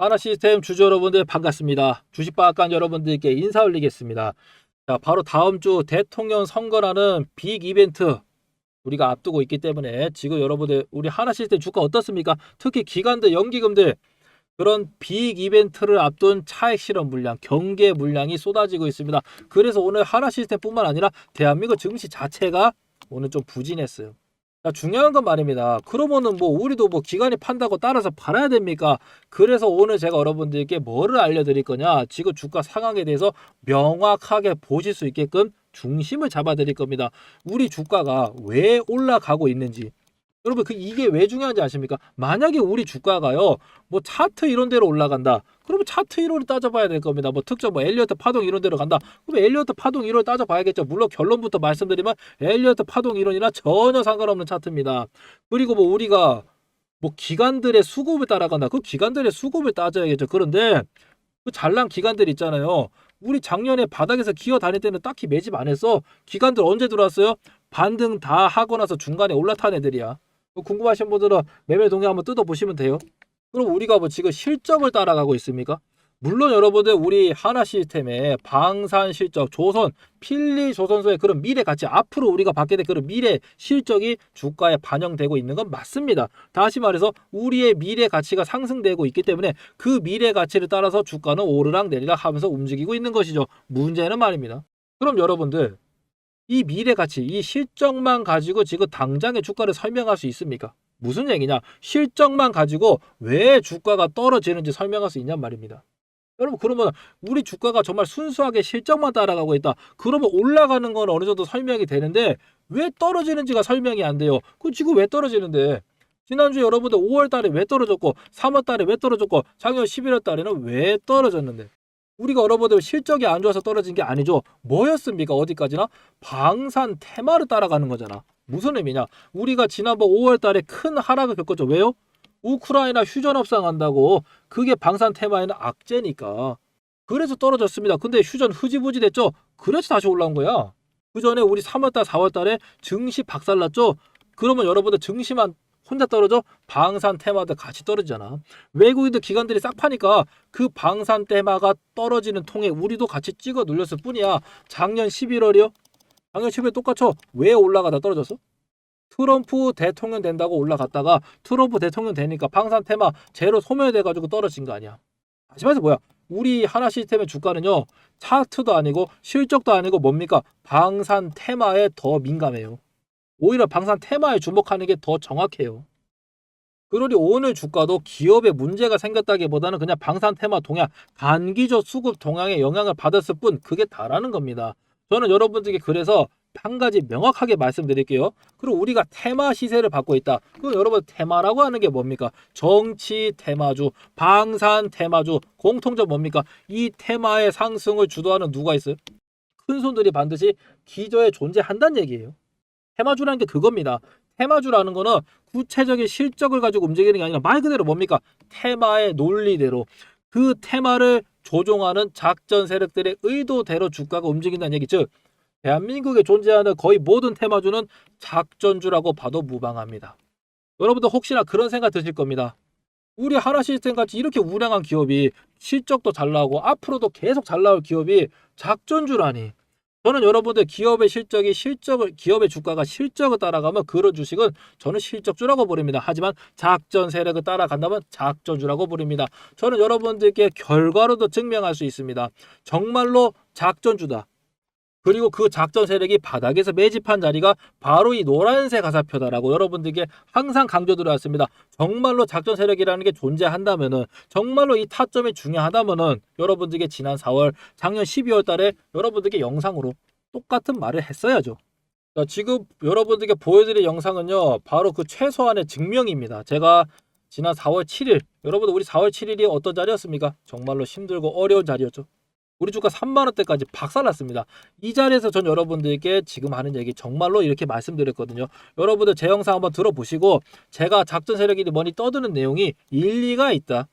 하나 시스템 주주 여러분들 반갑습니다. 주식박간 여러분들께 인사 올리겠습니다. 자, 바로 다음 주 대통령 선거라는 빅 이벤트 우리가 앞두고 있기 때문에 지금 여러분들 우리 하나 시스템 주가 어떻습니까? 특히 기관들, 연기금들 그런 빅 이벤트를 앞둔 차액 실험 물량, 경계 물량이 쏟아지고 있습니다. 그래서 오늘 하나 시스템뿐만 아니라 대한민국 증시 자체가 오늘 좀 부진했어요. 자, 중요한 건 말입니다. 그러면은 뭐 우리도 뭐 기관이 판다고 따라서 팔아야 됩니까? 그래서 오늘 제가 여러분들께 뭐를 알려드릴 거냐? 지금 주가 상황에 대해서 명확하게 보실 수 있게끔 중심을 잡아드릴 겁니다. 우리 주가가 왜 올라가고 있는지. 여러분 그 이게 왜 중요한지 아십니까? 만약에 우리 주가가요 뭐 차트 이런 데로 올라간다. 그러면 차트 이론을 따져봐야 될 겁니다. 뭐 특정 뭐 엘리어트 파동 이런 데로 간다. 그럼 엘리어트 파동 이론을 따져봐야겠죠. 물론 결론부터 말씀드리면 엘리어트 파동 이론이랑 전혀 상관없는 차트입니다. 그리고 뭐 우리가 뭐 기관들의 수급을 따라간다. 그 기관들의 수급을 따져야겠죠. 그런데 그 잘난 기관들 있잖아요. 우리 작년에 바닥에서 기어 다닐 때는 딱히 매집 안 했어. 기관들 언제 들어왔어요? 반등 다 하고 나서 중간에 올라탄 애들이야. 뭐 궁금하신 분들은 매매 동향 한번 뜯어보시면 돼요. 그럼 우리가 뭐 지금 실적을 따라가고 있습니까? 물론 여러분들 우리 하나 시스템의 방산 실적, 조선, 필리 조선소의 그런 미래 가치 앞으로 우리가 받게 될 그런 미래 실적이 주가에 반영되고 있는 건 맞습니다. 다시 말해서 우리의 미래 가치가 상승되고 있기 때문에 그 미래 가치를 따라서 주가는 오르락 내리락 하면서 움직이고 있는 것이죠. 문제는 말입니다. 그럼 여러분들 이 미래 가치, 이 실적만 가지고 지금 당장의 주가를 설명할 수 있습니까? 무슨 얘기냐? 실적만 가지고 왜 주가가 떨어지는지 설명할 수 있냔 말입니다. 여러분 그러면 우리 주가가 정말 순수하게 실적만 따라가고 있다. 그러면 올라가는 건 어느 정도 설명이 되는데 왜 떨어지는지가 설명이 안 돼요. 그 지금 왜 떨어지는데? 지난주에 여러분들 5월 달에 왜 떨어졌고 3월 달에 왜 떨어졌고 작년 11월 달에는 왜 떨어졌는데? 우리가 여러분들 실적이 안 좋아서 떨어진 게 아니죠. 뭐였습니까? 어디까지나? 방산 테마를 따라가는 거잖아. 무슨 의미냐? 우리가 지난번 5월 달에 큰 하락을 겪었죠. 왜요? 우크라이나 휴전 협상한다고 그게 방산 테마에는 악재니까. 그래서 떨어졌습니다. 근데 휴전 흐지부지 됐죠? 그래서 다시 올라온 거야. 그 전에 우리 3월달, 4월달에 증시 박살났죠? 그러면 여러분들 증시만 혼자 떨어져? 방산 테마도 같이 떨어지잖아. 외국인들 기관들이 싹 파니까 그 방산 테마가 떨어지는 통에 우리도 같이 찍어 눌렸을 뿐이야. 작년 11월이요? 작년 11월 똑같죠? 왜 올라가다 떨어졌어? 트럼프 대통령 된다고 올라갔다가 트럼프 대통령 되니까 방산 테마 제로 소멸돼가지고 떨어진 거 아니야. 다시 말해서 뭐야? 우리 하나 시스템의 주가는요 차트도 아니고 실적도 아니고 뭡니까? 방산 테마에 더 민감해요. 오히려 방산 테마에 주목하는 게 더 정확해요. 그러니 오늘 주가도 기업에 문제가 생겼다기보다는 그냥 방산 테마 동향, 단기적 수급 동향에 영향을 받았을 뿐 그게 다라는 겁니다. 저는 여러분들께 그래서 한 가지 명확하게 말씀드릴게요. 그리고 우리가 테마 시세를 받고 있다. 그 여러분 테마라고 하는 게 뭡니까? 정치 테마주, 방산 테마주, 공통점 뭡니까? 이 테마의 상승을 주도하는 누가 있어요? 큰 손들이 반드시 기저에 존재한다는 얘기예요. 테마주라는 게 그겁니다. 테마주라는 거는 구체적인 실적을 가지고 움직이는 게 아니라 말 그대로 뭡니까? 테마의 논리대로 그 테마를 조종하는 작전 세력들의 의도대로 주가가 움직인다는 얘기 즉 대한민국에 존재하는 거의 모든 테마주는 작전주라고 봐도 무방합니다. 여러분들 혹시나 그런 생각 드실 겁니다. 우리 하나 시스템 같이 이렇게 우량한 기업이 실적도 잘 나오고 앞으로도 계속 잘 나올 기업이 작전주라니. 저는 여러분들 기업의 실적이 실적을 기업의 주가가 실적을 따라가면 그런 주식은 저는 실적주라고 부릅니다. 하지만 작전 세력을 따라간다면 작전주라고 부릅니다. 저는 여러분들께 결과로도 증명할 수 있습니다. 정말로 작전주다. 그리고 그 작전 세력이 바닥에서 매집한 자리가 바로 이 노란색 가사표다라고 여러분들께 항상 강조드려왔습니다. 정말로 작전 세력이라는 게 존재한다면은 정말로 이 타점이 중요하다면은 여러분들께 지난 4월, 작년 12월 달에 여러분들께 영상으로 똑같은 말을 했어야죠. 자, 지금 여러분들께 보여드릴 영상은요, 바로 그 최소한의 증명입니다. 제가 지난 4월 7일, 여러분들 우리 4월 7일이 어떤 자리였습니까? 정말로 힘들고 어려운 자리였죠. 우리 주가 3만 원대까지 박살났습니다. 이 자리에서 전 여러분들께 지금 하는 얘기 정말로 이렇게 말씀드렸거든요. 여러분들 제 영상 한번 들어보시고 제가 작전 세력이 뭐니 떠드는 내용이 일리가 있다.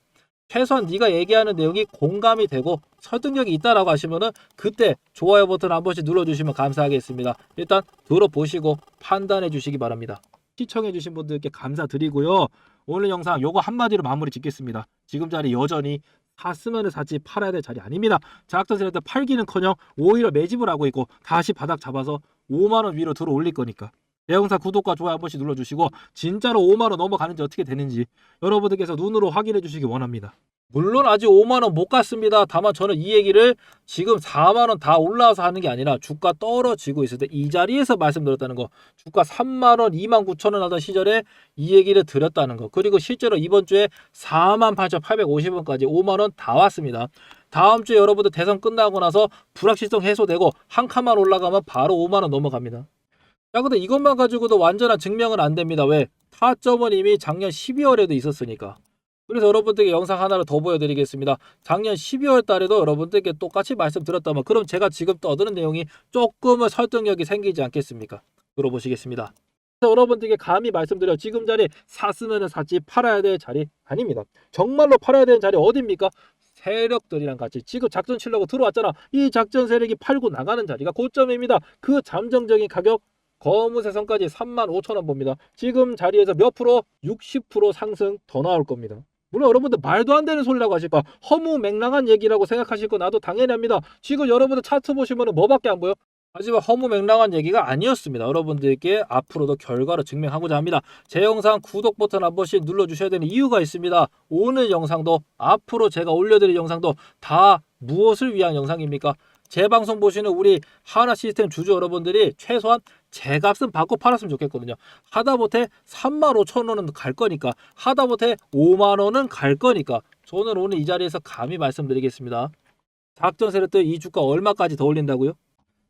최소한 네가 얘기하는 내용이 공감이 되고 설득력이 있다라고 하시면은 그때 좋아요 버튼 한 번씩 눌러주시면 감사하겠습니다. 일단 들어보시고 판단해 주시기 바랍니다. 시청해 주신 분들께 감사드리고요. 오늘 영상 요거 한마디로 마무리 짓겠습니다. 지금 자리 여전히 샀으면 샀지 팔아야 될 자리 아닙니다. 자학전 세력들 팔기는커녕 오히려 매집을 하고 있고 다시 바닥 잡아서 5만 원 위로 들어 올릴 거니까. 내 영상 구독과 좋아요 한 번씩 눌러주시고 진짜로 5만 원 넘어가는지 어떻게 되는지 여러분들께서 눈으로 확인해 주시기 원합니다. 물론 아직 5만 원 못 갔습니다. 다만 저는 이 얘기를 지금 4만 원 다 올라와서 하는 게 아니라 주가 떨어지고 있을 때 이 자리에서 말씀드렸다는 거. 주가 3만 원, 2만 9천 원 하던 시절에 이 얘기를 드렸다는 거. 그리고 실제로 이번 주에 4만 8,850원까지 5만 원 다 왔습니다. 다음 주에 여러분들 대선 끝나고 나서 불확실성 해소되고 한 칸만 올라가면 바로 5만 원 넘어갑니다. 자, 근데 이것만 가지고도 완전한 증명은 안 됩니다. 왜? 타점은 이미 작년 12월에도 있었으니까. 그래서 여러분들께 영상 하나를 더 보여드리겠습니다. 작년 12월 달에도 여러분들께 똑같이 말씀드렸다면 그럼 제가 지금 떠드는 내용이 조금은 설득력이 생기지 않겠습니까? 들어보시겠습니다. 그래서 여러분들께 감히 말씀드려 지금 자리 샀으면 샀지 팔아야 될 자리 아닙니다. 정말로 팔아야 되는 자리 어디입니까? 세력들이랑 같이 지금 작전 치려고 들어왔잖아. 이 작전 세력이 팔고 나가는 자리가 고점입니다. 그 잠정적인 가격 거무새 선까지 3만 5천 원 봅니다. 지금 자리에서 몇 프로? 60% 상승 더 나올 겁니다. 물론 여러분들 말도 안 되는 소리라고 하실까 허무 맹랑한 얘기라고 생각하실 거 나도 당연히 합니다. 지금 여러분들 차트 보시면 뭐밖에 안 보여? 하지만 허무맹랑한 얘기가 아니었습니다. 여러분들께 앞으로도 결과로 증명하고자 합니다. 제 영상 구독 버튼 한 번씩 눌러주셔야 되는 이유가 있습니다. 오늘 영상도 앞으로 제가 올려드릴 영상도 다 무엇을 위한 영상입니까? 제 방송 보시는 우리 하나 시스템 주주 여러분들이 최소한 제 값은 받고 팔았으면 좋겠거든요. 하다못해 3만 5천 원은 갈 거니까 하다못해 5만 원은 갈 거니까 저는 오늘 이 자리에서 감히 말씀드리겠습니다. 작전 세력들 이 주가 얼마까지 더 올린다고요?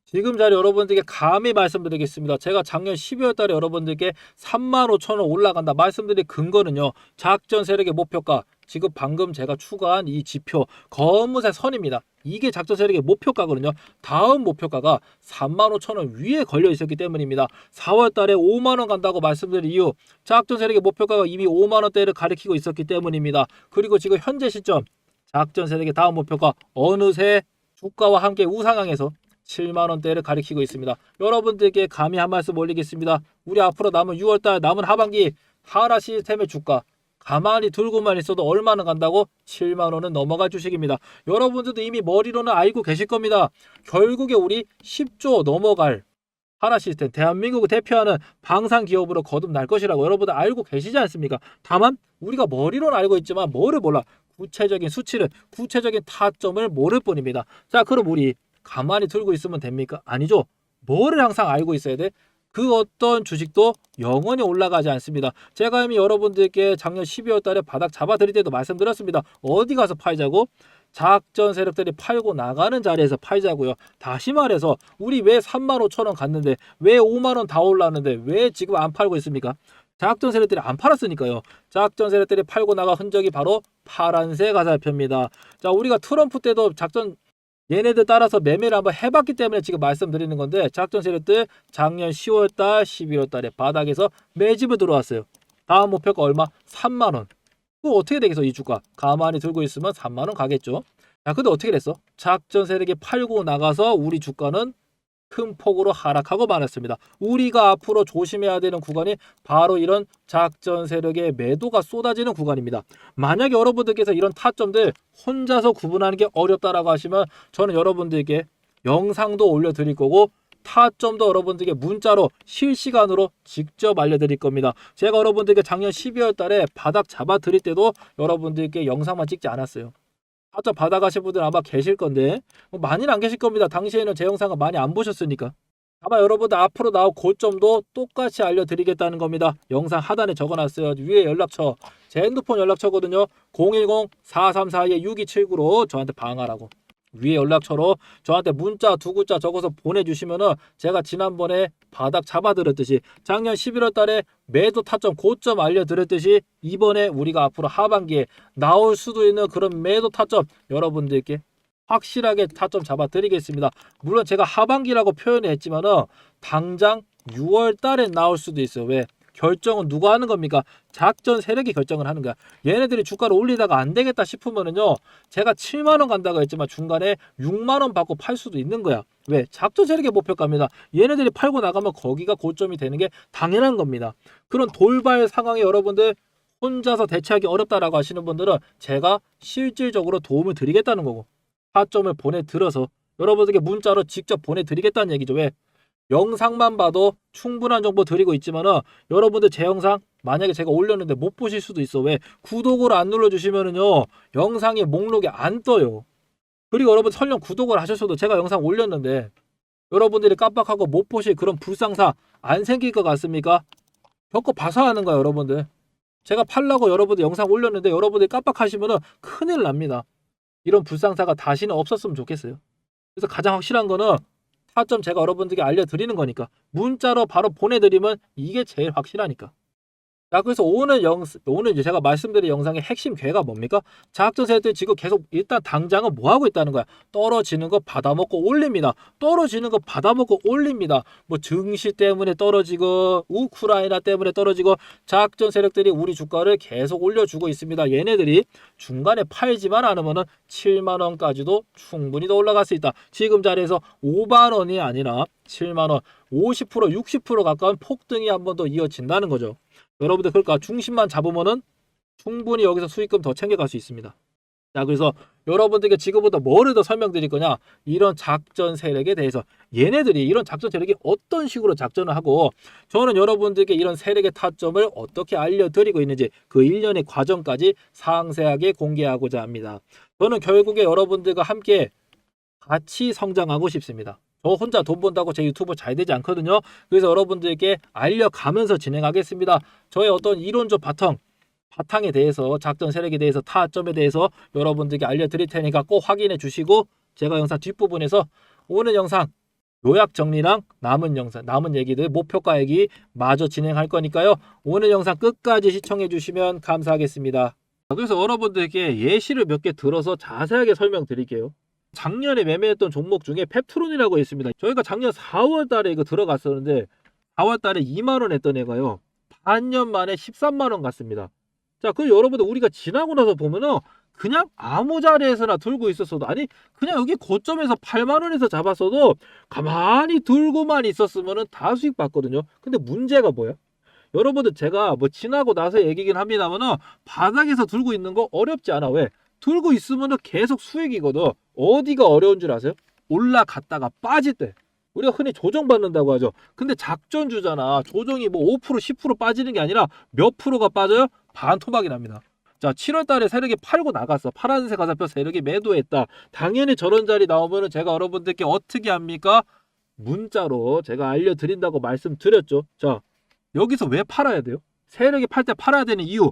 지금 자리 여러분들께 감히 말씀드리겠습니다. 제가 작년 12월 달에 여러분들께 3만 5천 원 올라간다 말씀드린 근거는요. 작전 세력의 목표가 지금 방금 제가 추가한 이 지표 검은색 선입니다. 이게 작전 세력의 목표가거든요. 다음 목표가가 3만 5천 원 위에 걸려 있었기 때문입니다. 4월 달에 5만 원 간다고 말씀드린 이유 작전 세력의 목표가가 이미 5만 원대를 가리키고 있었기 때문입니다. 그리고 지금 현재 시점 작전 세력의 다음 목표가 어느새 주가와 함께 우상향해서 7만 원대를 가리키고 있습니다. 여러분들께 감히 한 말씀 올리겠습니다. 우리 앞으로 남은 6월달 남은 하반기 하라 시스템의 주가 가만히 들고만 있어도 얼마나 간다고 7만 원은 넘어갈 주식입니다. 여러분들도 이미 머리로는 알고 계실 겁니다. 결국에 우리 10조 넘어갈 하나 시스템 대한민국을 대표하는 방산 기업으로 거듭날 것이라고 여러분들 알고 계시지 않습니까? 다만 우리가 머리로는 알고 있지만 뭐를 몰라 구체적인 수치를 구체적인 타점을 모를 뿐입니다. 자 그럼 우리 가만히 들고 있으면 됩니까? 아니죠. 뭐를 항상 알고 있어야 돼? 그 어떤 주식도 영원히 올라가지 않습니다. 제가 이미 여러분들께 작년 12월 달에 바닥 잡아드릴 때도 말씀드렸습니다. 어디 가서 팔자고? 작전 세력들이 팔고 나가는 자리에서 팔자고요. 다시 말해서 우리 왜 3만 5천 원 갔는데 왜 5만 원 다 올랐는데 왜 지금 안 팔고 있습니까? 작전 세력들이 안 팔았으니까요. 작전 세력들이 팔고 나가 흔적이 바로 파란색 화살표입니다. 자, 우리가 트럼프 때도 작전 얘네들 따라서 매매를 한번 해봤기 때문에 지금 말씀드리는 건데 작전 세력들 작년 10월달, 11월달에 바닥에서 매집을 들어왔어요. 다음 목표가 얼마? 3만 원. 그 어떻게 되겠어 이 주가? 가만히 들고 있으면 3만 원 가겠죠. 자, 근데 어떻게 됐어? 작전 세력이 팔고 나가서 우리 주가는 큰 폭으로 하락하고 말았습니다. 우리가 앞으로 조심해야 되는 구간이 바로 이런 작전 세력의 매도가 쏟아지는 구간입니다. 만약에 여러분들께서 이런 타점들 혼자서 구분하는 게 어렵다라고 하시면 저는 여러분들께 영상도 올려드릴 거고 타점도 여러분들께 문자로 실시간으로 직접 알려드릴 겁니다. 제가 여러분들께 작년 12월 달에 바닥 잡아 드릴 때도 여러분들께 영상만 찍지 않았어요. 타점 받아가실 분들 아마 계실 건데 뭐 많이는 안 계실 겁니다. 당시에는 제 영상을 많이 안 보셨으니까. 아마 여러분들 앞으로 나올 고점도 똑같이 알려드리겠다는 겁니다. 영상 하단에 적어놨어요. 위에 연락처 제 핸드폰 연락처거든요. 010-4342-6279로 저한테 방하라고. 위에 연락처로 저한테 문자 두 글자 적어서 보내주시면은 제가 지난번에 바닥 잡아드렸듯이 작년 11월 달에 매도 타점 고점 알려드렸듯이 이번에 우리가 앞으로 하반기에 나올 수도 있는 그런 매도 타점 여러분들께 확실하게 타점 잡아드리겠습니다. 물론 제가 하반기라고 표현을 했지만은 당장 6월 달에 나올 수도 있어요. 왜? 결정은 누가 하는 겁니까? 작전 세력이 결정을 하는 거야. 얘네들이 주가를 올리다가 안 되겠다 싶으면은요. 제가 7만 원 간다고 했지만 중간에 6만 원 받고 팔 수도 있는 거야. 왜? 작전 세력의 목표가입니다. 얘네들이 팔고 나가면 거기가 고점이 되는 게 당연한 겁니다. 그런 돌발 상황에 여러분들 혼자서 대처하기 어렵다라고 하시는 분들은 제가 실질적으로 도움을 드리겠다는 거고 타점을 보내들어서 여러분들께 문자로 직접 보내드리겠다는 얘기죠. 왜? 영상만 봐도 충분한 정보 드리고 있지만은 여러분들 제 영상 만약에 제가 올렸는데 못 보실 수도 있어. 왜? 구독을 안 눌러주시면은요 영상의 목록에 안 떠요. 그리고 여러분 설령 구독을 하셨어도 제가 영상 올렸는데 여러분들이 깜빡하고 못 보실 그런 불상사 안 생길 것 같습니까? 겪어 봐서 하는 거야 여러분들. 제가 팔라고 여러분들 영상 올렸는데 여러분들이 깜빡하시면은 큰일 납니다. 이런 불상사가 다시는 없었으면 좋겠어요. 그래서 가장 확실한 거는 타점 제가 여러분들께 알려드리는 거니까 문자로 바로 보내드리면 이게 제일 확실하니까. 자 그래서 오늘 영 오늘 이제 제가 말씀드린 영상의 핵심 괴가 뭡니까? 자학전 세대 지금 계속 일단 당장은 뭐 하고 있다는 거야. 떨어지는 거 받아먹고 올립니다. 떨어지는 거 받아먹고 올립니다. 뭐 증시 때문에 떨어지고 우크라이나 때문에 떨어지고 작전 세력들이 우리 주가를 계속 올려주고 있습니다. 얘네들이 중간에 팔지만 않으면은 7만 원까지도 충분히 더 올라갈 수 있다. 지금 자리에서 5만 원이 아니라 7만 원, 50% 60% 가까운 폭등이 한 번 더 이어진다는 거죠. 여러분들 그러니까 중심만 잡으면은 충분히 여기서 수익금 더 챙겨갈 수 있습니다. 자, 그래서 여러분들께 지금부터 뭐를 더 설명드릴 거냐? 이런 작전 세력에 대해서 얘네들이 이런 작전 세력이 어떤 식으로 작전을 하고 저는 여러분들께 이런 세력의 타점을 어떻게 알려드리고 있는지 그 일련의 과정까지 상세하게 공개하고자 합니다. 저는 결국에 여러분들과 함께 같이 성장하고 싶습니다. 저 혼자 돈 번다고 제 유튜브 잘 되지 않거든요. 그래서 여러분들께 알려가면서 진행하겠습니다. 저의 어떤 이론적 바탕, 바탕에 대해서 작전 세력에 대해서 타점에 대해서 여러분들께 알려드릴 테니까 꼭 확인해 주시고 제가 영상 뒷부분에서 오늘 영상 요약 정리랑 남은 영상, 남은 얘기들, 목표가 얘기 마저 진행할 거니까요. 오늘 영상 끝까지 시청해 주시면 감사하겠습니다. 그래서 여러분들께 예시를 몇 개 들어서 자세하게 설명드릴게요. 작년에 매매했던 종목 중에 펩트론이라고 있습니다. 저희가 작년 4월 달에 이거 들어갔었는데 4월 달에 2만 원 했던 애가요. 반년 만에 13만 원 갔습니다. 자, 그 여러분들 우리가 지나고 나서 보면은 그냥 아무 자리에서나 들고 있었어도 아니 그냥 여기 고점에서 8만 원에서 잡았어도 가만히 들고만 있었으면은 다 수익 받거든요. 근데 문제가 뭐야? 여러분들 제가 뭐 지나고 나서 얘기긴 합니다만은 바닥에서 들고 있는 거 어렵지 않아. 왜? 들고 있으면은 계속 수익이거든. 어디가 어려운 줄 아세요? 올라갔다가 빠질 때. 우리가 흔히 조정받는다고 하죠. 근데 작전주잖아. 조정이 뭐 5% 10% 빠지는 게 아니라 몇 프로가 빠져요? 반 토막이 납니다. 자, 7월 달에 세력이 팔고 나갔어. 파란색 화살표 세력이 매도했다. 당연히 저런 자리 나오면은 제가 여러분들께 어떻게 합니까? 문자로 제가 알려드린다고 말씀드렸죠. 자, 여기서 왜 팔아야 돼요? 세력이 팔 때 팔아야 되는 이유.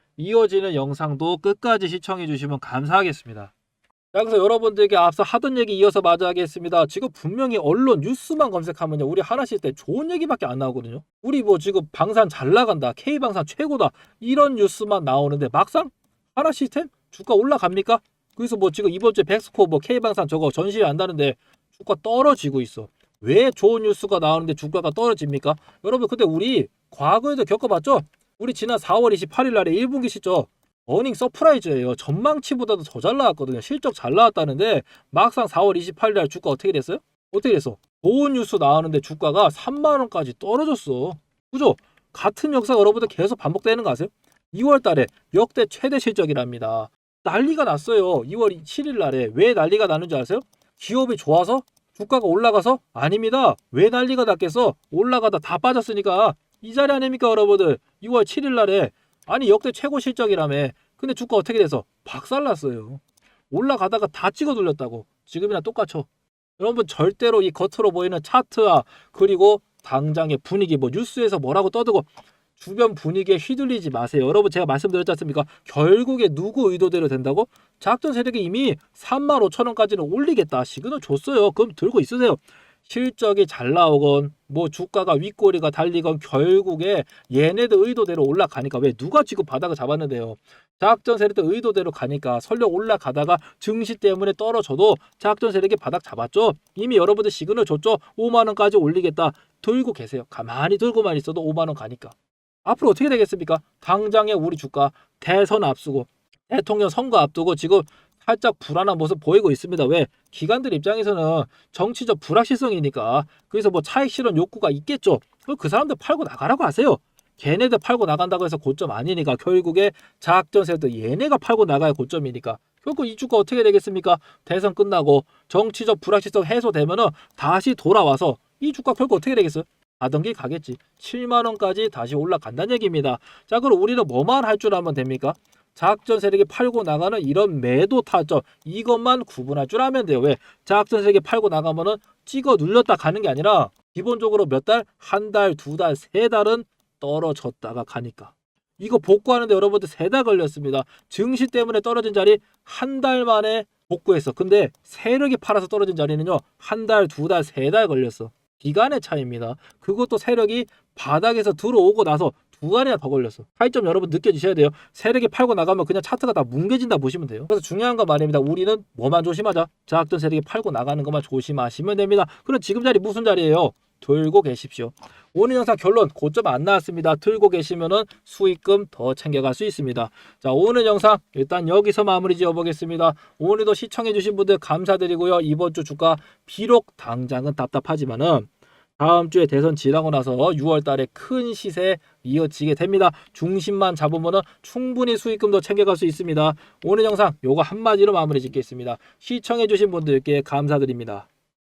이어지는 영상도 끝까지 시청해 주시면 감사하겠습니다. 자, 그래서 여러분들에게 앞서 하던 얘기 이어서 마저 하겠습니다. 지금 분명히 언론 뉴스만 검색하면요. 우리 하나씩 때 좋은 얘기밖에 안 나오거든요. 우리 뭐 지금 방산 잘 나간다. K방산 최고다. 이런 뉴스만 나오는데 막상 하나 시스템 주가 올라갑니까? 그래서 뭐 지금 이번 주에 백스코 뭐 K방산 저거 전시회 한다는데 주가 떨어지고 있어. 왜 좋은 뉴스가 나오는데 주가가 떨어집니까? 여러분 근데 우리 과거에도 겪어봤죠? 우리 지난 4월 28일 날에 1분기 실적 어닝 서프라이즈예요. 전망치보다도 더 잘 나왔거든요. 실적 잘 나왔다는데 막상 4월 28일 날 주가 어떻게 됐어요? 어떻게 됐어? 좋은 뉴스 나왔는데 주가가 3만 원까지 떨어졌어. 그죠? 같은 역사가 여러분들 계속 반복되는 거 아세요? 2월 달에 역대 최대 실적이랍니다. 난리가 났어요. 2월 7일 날에 왜 난리가 나는지 아세요? 기업이 좋아서 주가가 올라가서 아닙니다. 왜 난리가 났겠어? 올라가다 다 빠졌으니까 이 자리 아닙니까 여러분들? 2월 7일 날에 아니 역대 최고 실적이라며. 근데 주가 어떻게 돼서 박살났어요. 올라가다가 다 찍어 눌렸다고. 지금이나 똑같죠. 여러분 절대로 이 겉으로 보이는 차트와 그리고 당장의 분위기 뭐 뉴스에서 뭐라고 떠들고 주변 분위기에 휘둘리지 마세요. 여러분 제가 말씀드렸지 않습니까? 결국에 누구 의도대로 된다고? 작전 세력이 이미 3만 5천 원까지는 올리겠다 시그널 줬어요. 그럼 들고 있으세요. 실적이 잘 나오건 뭐 주가가 윗꼬리가 달리건 결국에 얘네들 의도대로 올라가니까 왜 누가 지금 바닥을 잡았는데요. 작전 세력들 의도대로 가니까 설령 올라가다가 증시 때문에 떨어져도 작전 세력이 바닥 잡았죠. 이미 여러분들 시그널 줬죠. 5만 원까지 올리겠다. 들고 계세요. 가만히 들고만 있어도 5만 원 가니까. 앞으로 어떻게 되겠습니까? 당장에 우리 주가 대선 앞두고 대통령 선거 앞두고 지금 살짝 불안한 모습 보이고 있습니다. 왜? 기관들 입장에서는 정치적 불확실성이니까 그래서 뭐 차익 실현 욕구가 있겠죠. 그 사람들 팔고 나가라고 하세요. 걔네들 팔고 나간다고 해서 고점 아니니까 결국에 작전세도 얘네가 팔고 나가야 고점이니까 결국 이 주가 어떻게 되겠습니까? 대선 끝나고 정치적 불확실성 해소되면은 다시 돌아와서 이 주가 결국 어떻게 되겠어요? 가던 길 가겠지. 7만 원까지 다시 올라간다는 얘기입니다. 자, 그럼 우리는 뭐만 할 줄 알면 됩니까? 작전 세력이 팔고 나가는 이런 매도 타점 이것만 구분할 줄 알면 돼요. 왜? 작전 세력이 팔고 나가면은 찍어 눌렸다 가는 게 아니라 기본적으로 몇 달, 한 달, 두 달, 세 달은 떨어졌다가 가니까. 이거 복구하는데 여러분들 세 달 걸렸습니다. 증시 때문에 떨어진 자리 한 달 만에 복구했어. 근데 세력이 팔아서 떨어진 자리는요. 한 달, 두 달, 세 달 걸렸어. 기간의 차이입니다. 그것도 세력이 바닥에서 들어오고 나서 두 달이나 더 걸렸어. 차이점 여러분 느껴지셔야 돼요. 세력이 팔고 나가면 그냥 차트가 다 뭉개진다 보시면 돼요. 그래서 중요한 건 말입니다. 우리는 뭐만 조심하자. 자학전 세력이 팔고 나가는 것만 조심하시면 됩니다. 그럼 지금 자리 무슨 자리예요? 들고 계십시오. 오늘 영상 결론 고점 안 나왔습니다. 들고 계시면은 수익금 더 챙겨갈 수 있습니다. 자 오늘 영상 일단 여기서 마무리 지어보겠습니다. 오늘도 시청해주신 분들 감사드리고요. 이번 주 주가 비록 당장은 답답하지만은 다음 주에 대선 지나고 나서 6월 달에 큰 시세 이어지게 됩니다. 중심만 잡으면은 충분히 수익금도 챙겨갈 수 있습니다. 오늘 영상 요거 한마디로 마무리 짓겠습니다. 시청해주신 분들께 감사드립니다.